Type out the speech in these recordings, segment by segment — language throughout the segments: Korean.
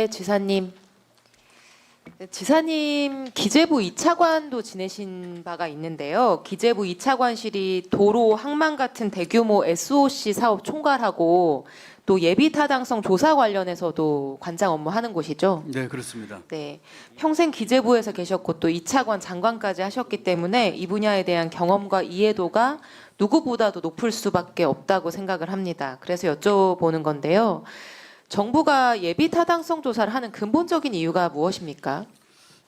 네, 지사님. 네, 지사님 기재부 2차관도 지내신 바가 있는데요. 기재부 2차관실이 도로 항만 같은 대규모 SOC 사업 총괄하고 또 예비 타당성 조사 관련해서도 관장 업무하는 곳이죠. 네, 그렇습니다. 네. 평생 기재부에서 계셨고 또 2차관 장관까지 하셨기 때문에 이 분야에 대한 경험과 이해도가 누구보다도 높을 수밖에 없다고 생각을 합니다. 그래서 여쭤보는 건데요. 정부가 예비 타당성 조사를 하는 근본적인 이유가 무엇입니까?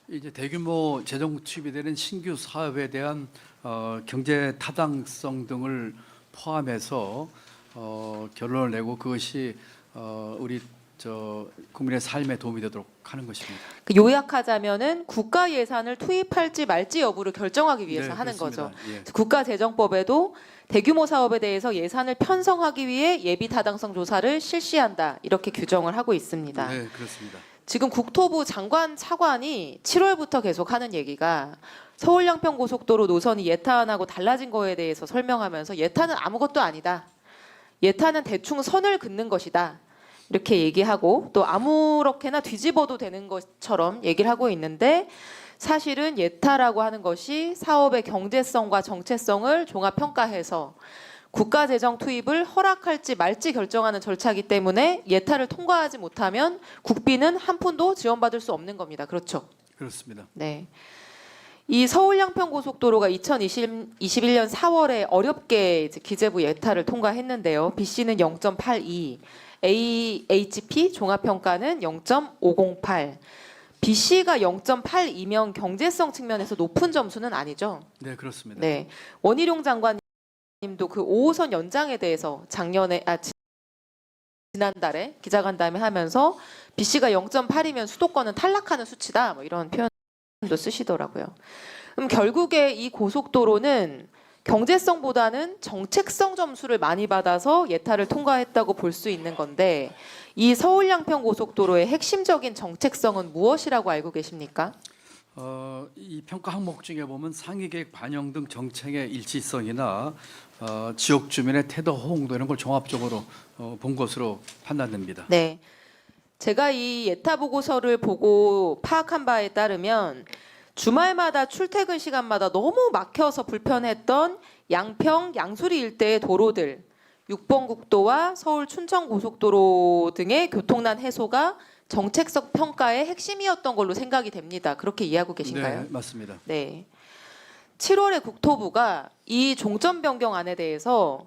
이제 대규모 재정 투입이 되는 신규 사업에 대한 어, 경제 타당성 등을 포함해서 어, 결론을 내고 그것이 어, 우리 저 국민의 삶에 도움이 되도록 하는 것입니다. 그 요약하자면은 국가 예산을 투입할지 말지 여부를 결정하기 위해서 네, 하는 거죠. 그렇습니다. 예. 국가재정법에도 대규모 사업에 대해서 예산을 편성하기 위해 예비 타당성 조사를 실시한다 이렇게 규정을 하고 있습니다. 네, 그렇습니다. 지금 국토부 장관 차관이 7월부터 계속 하는 얘기가 서울 양평 고속도로 노선이 예탄하고 달라진 거에 대해서 설명하면서 예탄은 아무것도 아니다. 예탄은 대충 선을 긋는 것이다. 이렇게 얘기하고 또 아무렇게나 뒤집어도 되는 것처럼 얘기를 하고 있는데 사실은 예타라고 하는 것이 사업의 경제성과 정체성을 종합 평가해서 국가 재정 투입을 허락할지 말지 결정하는 절차이기 때문에 예타를 통과하지 못하면 국비는 한 푼도 지원받을 수 없는 겁니다. 그렇죠? 그렇습니다. 네. 이 서울 양평 고속도로가 2021년 4월에 어렵게 기재부 예타를 통과했는데요. BC는 0.82, AHP 종합 평가는 0.508. BC가 0.82면 경제성 측면에서 높은 점수는 아니죠. 네, 그렇습니다. 네. 원희룡 장관님도 그 5호선 연장에 대해서 작년에 아 지- 지난달에 기자간담회 하면서 BC가 0.8이면 수도권은 탈락하는 수치다. 뭐 이런 표현도 쓰시더라고요. 그럼 결국에 이 고속도로는 경제성보다는 정책성 점수를 많이 받아서 예타를 통과했다고 볼 수 있는 건데 이 서울 양평 고속도로의 핵심적인 정책성은 무엇이라고 알고 계십니까? 어, 이 평가 항목 중에 보면 상위 계획 반영 등 정책의 일치성이나 어, 지역 주민의 태도 호응도 이런 걸 종합적으로 어, 본 것으로 판단됩니다. 네. 제가 이 예타 보고서를 보고 파악한 바에 따르면 주말마다 출퇴근 시간마다 너무 막혀서 불편했던 양평, 양수리 일대의 도로들, 6번 국도와 서울 춘천 고속도로 등의 교통난 해소가 정책적 평가의 핵심이었던 걸로 생각이 됩니다. 그렇게 이해하고 계신가요? 네, 맞습니다. 네. 7월에 국토부가 이 종점 변경안에 대해서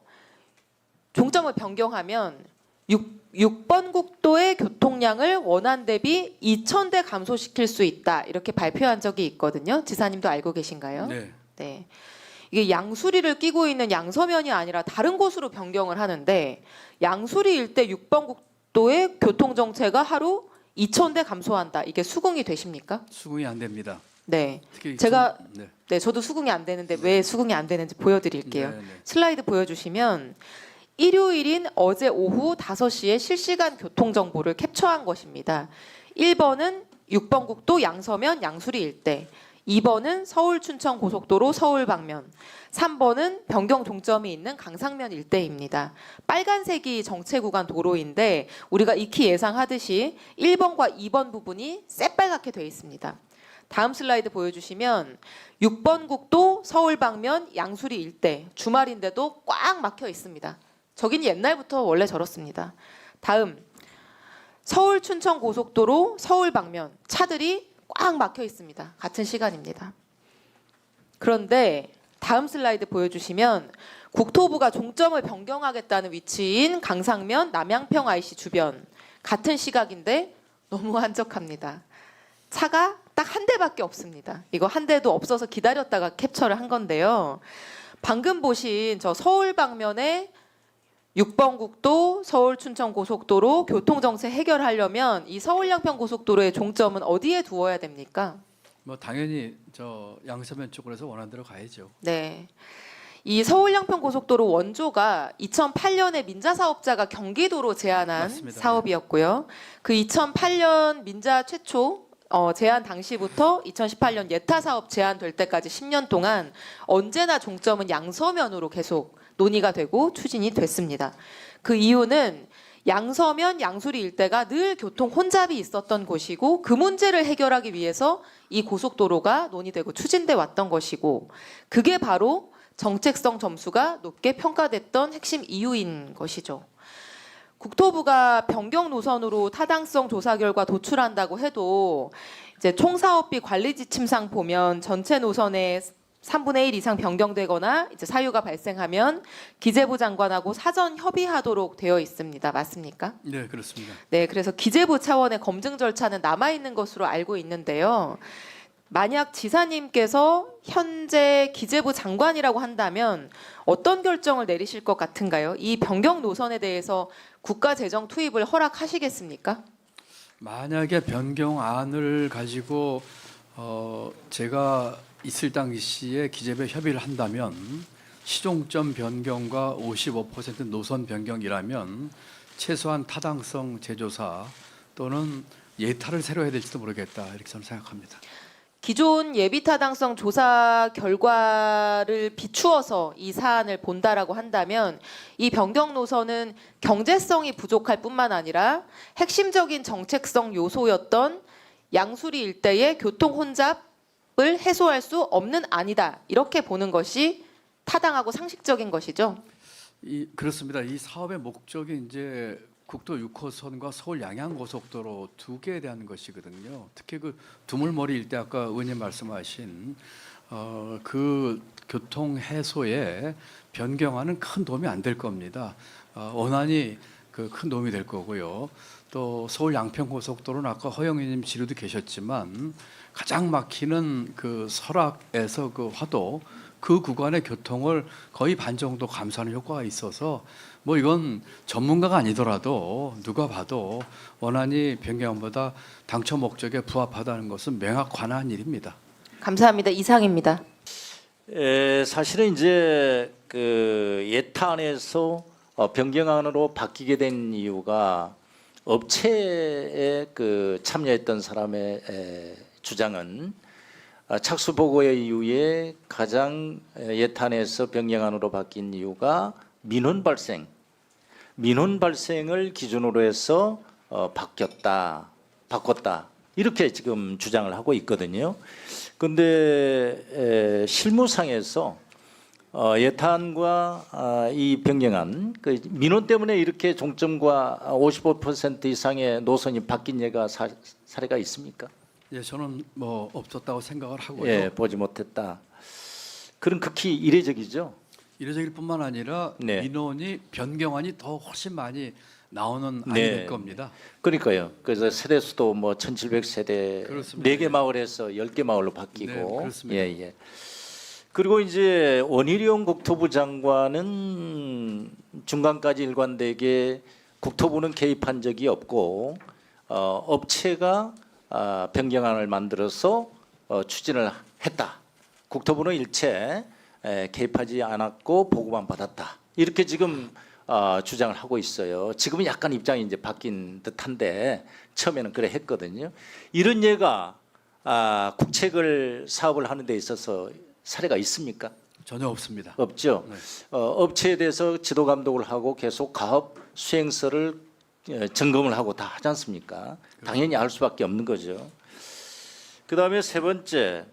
종점을 변경하면 6, 6번 국도의 교통량을 원안 대비 2,000대 감소시킬 수 있다. 이렇게 발표한 적이 있거든요. 지사님도 알고 계신가요? 네. 네. 이게 양수리를 끼고 있는 양서면이 아니라 다른 곳으로 변경을 하는데 양수리 일대 6번 국도의 교통 정체가 하루 2,000대 감소한다. 이게 수긍이 되십니까? 수긍이 안 됩니다. 네. 제가 좀- 네. 네, 저도 수긍이 안 되는데 왜 수긍이 안 되는지 보여드릴게요. 네, 네. 슬라이드 보여주시면 일요일인 어제 오후 5시에 실시간 교통 정보를 캡처한 것입니다. 1번은 6번 국도 양서면 양수리 일대, 2번은 서울 춘천 고속도로 서울 방면, 3번은 변경 종점이 있는 강상면 일대입니다. 빨간색이 정체 구간 도로인데 우리가 익히 예상하듯이 1번과 2번 부분이 새빨갛게 되어 있습니다. 다음 슬라이드 보여주시면 6번 국도 서울 방면 양수리 일대 주말인데도 꽉 막혀 있습니다. 저긴 옛날부터 원래 저렇습니다. 다음 서울 춘천 고속도로 서울 방면 차들이 꽉 막혀 있습니다. 같은 시간입니다. 그런데 다음 슬라이드 보여주시면 국토부가 종점을 변경하겠다는 위치인 강상면 남양평 IC 주변 같은 시각인데 너무 한적합니다. 차가 딱 한 대밖에 없습니다. 이거 한 대도 없어서 기다렸다가 캡처를 한 건데요. 방금 보신 저 서울 방면에 6번 국도 서울 춘천 고속도로 교통 정체 해결하려면 이 서울 양평 고속도로의 종점은 어디에 두어야 됩니까? 뭐 당연히 저 양서면 쪽으로 해서 원하는 대로 가야죠. 네. 이 서울 양평 고속도로 원조가 2008년에 민자 사업자가 경기도로 제안한 맞습니다. 사업이었고요. 그 2008년 민자 최초 어, 제안 당시부터 2018년 예타 사업 제안 될 때까지 10년 동안 언제나 종점은 양서면으로 계속 논의가 되고 추진이 됐습니다. 그 이유는 양서면 양수리 일대가 늘 교통 혼잡이 있었던 곳이고 그 문제를 해결하기 위해서 이 고속도로가 논의되고 추진돼 왔던 것이고 그게 바로 정책성 점수가 높게 평가됐던 핵심 이유인 것이죠. 국토부가 변경 노선으로 타당성 조사 결과 도출한다고 해도 이제 총사업비 관리 지침상 보면 전체 노선의 3분의 1 이상 변경되거나 이제 사유가 발생하면 기재부 장관하고 사전 협의하도록 되어 있습니다. 맞습니까? 네, 그렇습니다. 네, 그래서 기재부 차원의 검증 절차는 남아 있는 것으로 알고 있는데요. 만약 지사님께서 현재 기재부 장관이라고 한다면 어떤 결정을 내리실 것 같은가요? 이 변경 노선에 대해서 국가 재정 투입을 허락하시겠습니까? 만약에 변경안을 가지고 어, 제가 있을 당시에 기재부에 협의를 한다면 시종점 변경과 55% 노선 변경이라면 최소한 타당성 재조사 또는 예타를 새로 해야 될지도 모르겠다 이렇게 저는 생각합니다. 기존 예비 타당성 조사 결과를 비추어서 이 사안을 본다라고 한다면 이 변경 노선은 경제성이 부족할 뿐만 아니라 핵심적인 정책성 요소였던 양수리 일대의 교통 혼잡 을 해소할 수 없는 안이다 이렇게 보는 것이 타당하고 상식적인 것이죠. 이 그렇습니다. 이 사업의 목적이 이제 국도 6호선과 서울 양양 고속도로 두 개에 대한 것이거든요. 특히 그 두물머리 일대 아까 의원님 말씀하신 어, 그 교통 해소에 변경하는 큰 도움이 안 될 겁니다. 어, 원안이 그 큰 도움이 될 거고요. 또 서울 양평 고속도로는 아까 허영희님 지루도 계셨지만 가장 막히는 그 설악에서 그 화도 그 구간의 교통을 거의 반 정도 감소하는 효과가 있어서 뭐 이건 전문가가 아니더라도 누가 봐도 원안이 변경안보다 당초 목적에 부합하다는 것은 명확 관한 일입니다. 감사합니다. 이상입니다. 에, 사실은 이제 그 예탄에서 어, 변경안으로 바뀌게 된 이유가 업체에 그 참여했던 사람의 에, 주장은 아, 착수 보고의 이후에 가장 에, 예탄에서 변경안으로 바뀐 이유가 민원 발생, 민원 발생을 기준으로 해서 어, 바뀌었다, 바꿨다 이렇게 지금 주장을 하고 있거든요. 에, 실무상에서 어, 예탄과 아, 이 변경안 그 민원 때문에 이렇게 종점과 55% 이상의 노선이 바뀐 예가 사, 사례가 있습니까? 예, 저는 뭐 없었다고 생각을 하고요. 예, 보지 못했다. 그런 극히 이례적이죠. 이례적일 뿐만 아니라 네. 민원이 변경안이 더 훨씬 많이 나오는 안이 네. 될 겁니다. 그러니까요. 그래서 세대 수도 뭐 1,700세대 그렇습니다. 네개 마을에서 10개 마을로 바뀌고 네, 그렇습니다. 예, 예. 그리고 이제 원희룡 국토부 장관은 중간까지 일관되게 국토부는 개입한 적이 없고 어, 업체가 아, 변경안을 만들어서 어, 추진을 했다. 국토부는 일체 에, 개입하지 않았고 보고만 받았다. 이렇게 지금 어, 주장을 하고 있어요. 지금은 약간 입장이 이제 바뀐 듯한데 처음에는 그래 했거든요. 이런 예가 아, 국책을 사업을 하는 데 있어서 사례가 있습니까? 전혀 없습니다. 없죠. 네. 어, 업체에 대해서 지도 감독을 하고 계속 가업 수행서를 예, 점검을 하고 다 하지 않습니까? 당연히 알 수밖에 없는 거죠. 그 다음에 세 번째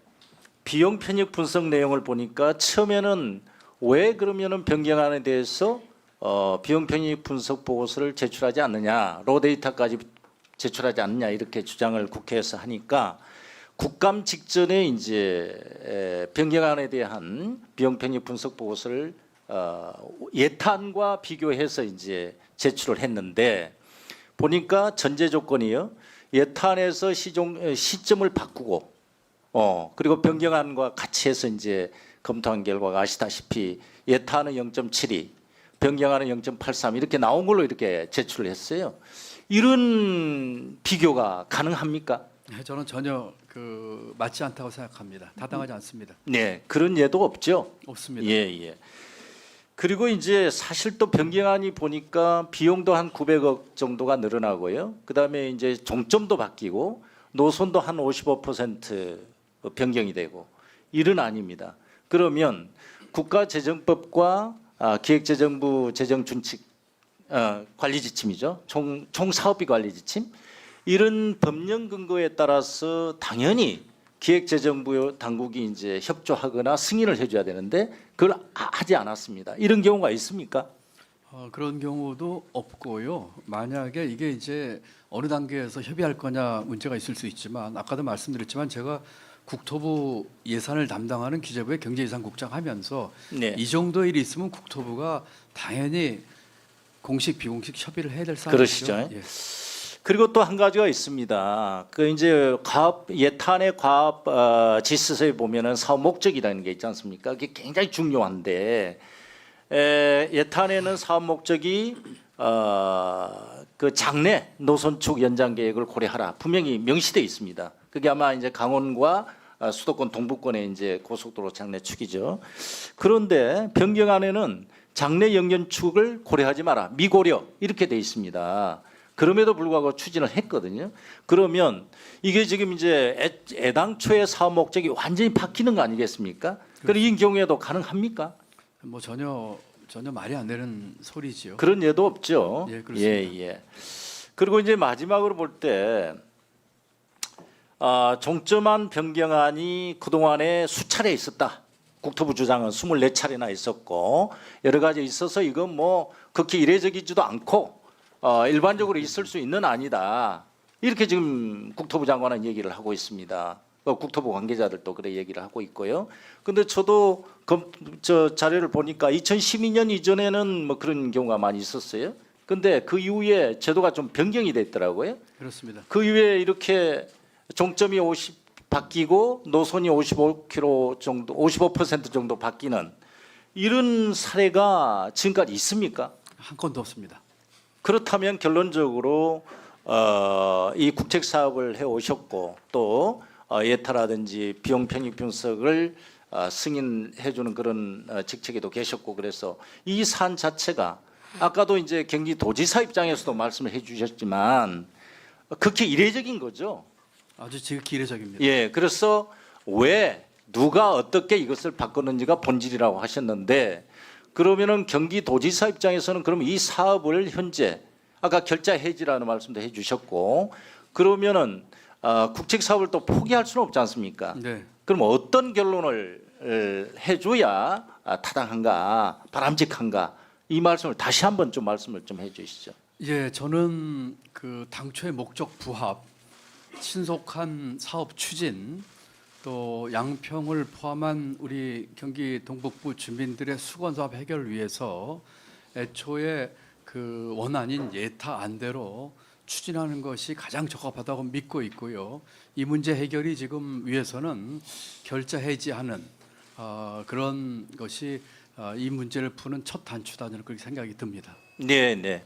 비용 편익 분석 내용을 보니까 처음에는 왜 그러면은 변경안에 대해서 어, 비용 편익 분석 보고서를 제출하지 않느냐, 로 데이터까지 제출하지 않느냐 이렇게 주장을 국회에서 하니까 국감 직전에 이제 에, 변경안에 대한 비용 편익 분석 보고서를 어, 예탄과 비교해서 이제 제출을 했는데 보니까 전제 조건이요 예탄에서 시종 에, 시점을 바꾸고 어 그리고 변경안과 같이 해서 이제 검토한 결과가 아시다시피 예탄은 0.72, 변경안은 0.83 이렇게 나온 걸로 이렇게 제출을 했어요. 이런 비교가 가능합니까? 네, 저는 전혀 그 맞지 않다고 생각합니다. 타당하지 않습니다. 네, 그런 예도 없죠. 없습니다. 예, 예. 그리고 이제 사실 또 변경안이 보니까 비용도 한 900억 정도가 늘어나고요. 그다음에 이제 종점도 바뀌고 노선도 한 55% 변경이 되고 이런 아닙니다. 그러면 국가재정법과 아, 기획재정부 재정준칙 어, 관리 지침이죠. 총, 총 사업비 관리 지침 이런 법령 근거에 따라서 당연히 기획재정부 당국이 이제 협조하거나 승인을 해줘야 되는데 그걸 하- 하지 않았습니다. 이런 경우가 있습니까? 어, 그런 경우도 없고요. 만약에 이게 이제 어느 단계에서 협의할 거냐 문제가 있을 수 있지만 아까도 말씀드렸지만 제가 국토부 예산을 담당하는 기재부의 경제예산국장 하면서 네. 이 정도 일이 있으면 국토부가 당연히 공식 비공식 협의를 해야 될 상황이죠. 그러시죠. 예. 그리고 또 한 가지가 있습니다. 그 이제 과업 예탄의 과업 어, 지시서에 보면은 사업 목적이라는 게 있지 않습니까? 그게 굉장히 중요한데 에, 예탄에는 사업 목적이 어, 그 장내 노선축 연장 계획을 고려하라 분명히 명시돼 있습니다. 그게 아마 이제 강원과 어, 수도권 동부권의 이제 고속도로 장내축이죠. 그런데 변경 안에는 장내 연결축을 고려하지 마라 미고려 이렇게 돼 있습니다. 그럼에도 불구하고 추진을 했거든요. 그러면 이게 지금 이제 애, 애당초의 사업 목적이 완전히 바뀌는 거 아니겠습니까? 그럼 이 경우에도 가능합니까? 뭐 전혀 전혀 말이 안 되는 소리지요. 그런 예도 없죠. 예, 그렇습니다. 예, 예. 그리고 이제 마지막으로 볼때 아, 종점안 변경안이 그동안에 수차례 있었다. 국토부 주장은 24차례나 있었고 여러 가지 있어서 이건 뭐 극히 이례적이지도 않고 어, 일반적으로 있을 수 있는 아니다. 이렇게 지금 국토부 장관은 얘기를 하고 있습니다. 어, 국토부 관계자들도 그래 얘기를 하고 있고요. 근데 저도 검, 저 자료를 보니까 2012년 이전에는 뭐 그런 경우가 많이 있었어요. 근데 그 이후에 제도가 좀 변경이 됐더라고요. 그렇습니다. 그 이후에 이렇게 종점이 50 바뀌고 노선이 55km 정도, 55% 정도 바뀌는 이런 사례가 지금까지 있습니까? 한 건도 없습니다. 그렇다면 결론적으로 어, 이 국책 사업을 해 오셨고 또 어, 예타라든지 비용 편익 분석을 어, 승인해 주는 그런 어, 직책에도 계셨고 그래서 이 산 자체가 아까도 이제 경기도지사 입장에서도 말씀을 해 주셨지만 극히 이례적인 거죠. 아주 지극히 이례적입니다. 예, 그래서 왜 누가 어떻게 이것을 바꿨는지가 본질이라고 하셨는데 그러면은 경기도지사 입장에서는 그럼 이 사업을 현재 아까 결자 해지라는 말씀도 해주셨고 그러면은 어, 국책 사업을 또 포기할 수는 없지 않습니까? 네. 그럼 어떤 결론을 에, 해줘야 아, 타당한가 바람직한가 이 말씀을 다시 한번 좀 말씀을 좀 해주시죠. 예, 저는 그 당초의 목적 부합, 신속한 사업 추진, 또 양평을 포함한 우리 경기 동북부 주민들의 수건 사업 해결을 위해서 애초에 그 원안인 예타 안대로 추진하는 것이 가장 적합하다고 믿고 있고요. 이 문제 해결이 지금 위해서는 결자 해지하는 어, 그런 것이 어, 이 문제를 푸는 첫 단추다 저는 그렇게 생각이 듭니다. 네, 네.